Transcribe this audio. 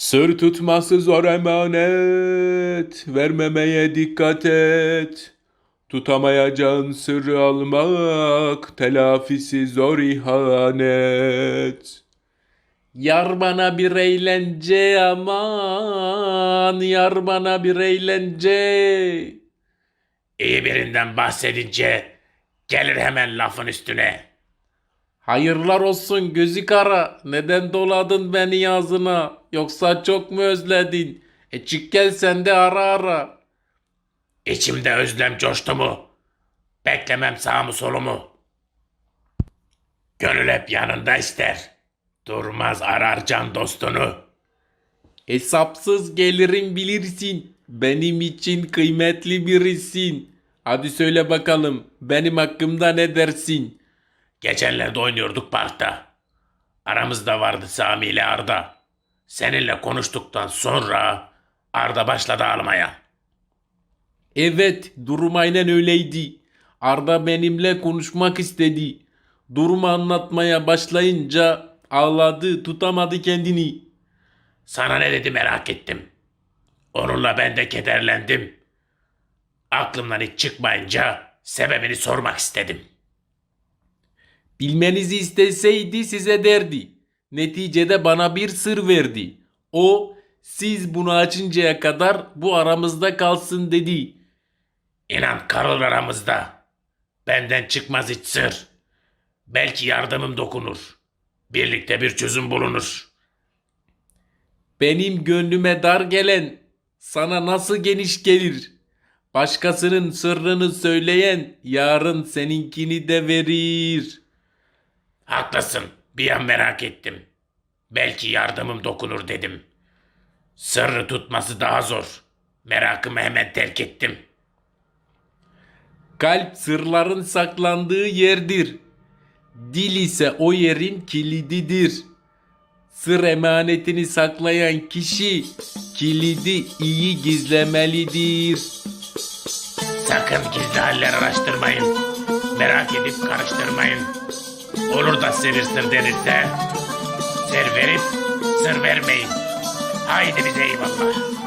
Sır tutması zor emanet, vermemeye dikkat et. Tutamayacağın sırrı almak, telafisi zor ihanet. Yar bana bir eğlence aman, yar bana bir eğlence. İyi birinden bahsedince gelir hemen lafın üstüne. Hayırlar olsun gözü kara. Neden doladın beni ağzına? Yoksa çok mu özledin? E çık gel sen de ara ara. İçimde özlem coştu mu? Beklemem sağ mı solu mu? Gönül hep yanında ister. Durmaz arar can dostunu. Hesapsız gelirim bilirsin. Benim için kıymetli birisin. Hadi söyle bakalım benim hakkımda ne dersin? Geçenlerde oynuyorduk parkta. Aramızda vardı Sami ile Arda. Seninle konuştuktan sonra Arda başladı ağlamaya. Evet durum aynen öyleydi. Arda benimle konuşmak istedi. Durumu anlatmaya başlayınca ağladı tutamadı kendini. Sana ne dedi merak ettim. Onunla ben de kederlendim. Aklımdan hiç çıkmayınca sebebini sormak istedim. Bilmenizi isteseydi size derdi. Neticede bana bir sır verdi. O siz bunu açıncaya kadar bu aramızda kalsın dedi. İnan karıl aramızda. Benden çıkmaz hiç sır. Belki yardımım dokunur. Birlikte bir çözüm bulunur. Benim gönlüme dar gelen sana nasıl geniş gelir? Başkasının sırrını söyleyen yarın seninkini de verir. Haklısın. Bir an merak ettim. Belki yardımım dokunur dedim. Sırrı tutması daha zor. Merakımı hemen terk ettim. Kalp sırların saklandığı yerdir. Dil ise o yerin kilididir. Sır emanetini saklayan kişi kilidi iyi gizlemelidir. Sakın gizli haller araştırmayın. Merak edip karıştırmayın. Olur da sır denirse sır verip sır vermeyin. Haydi bize eyvallah.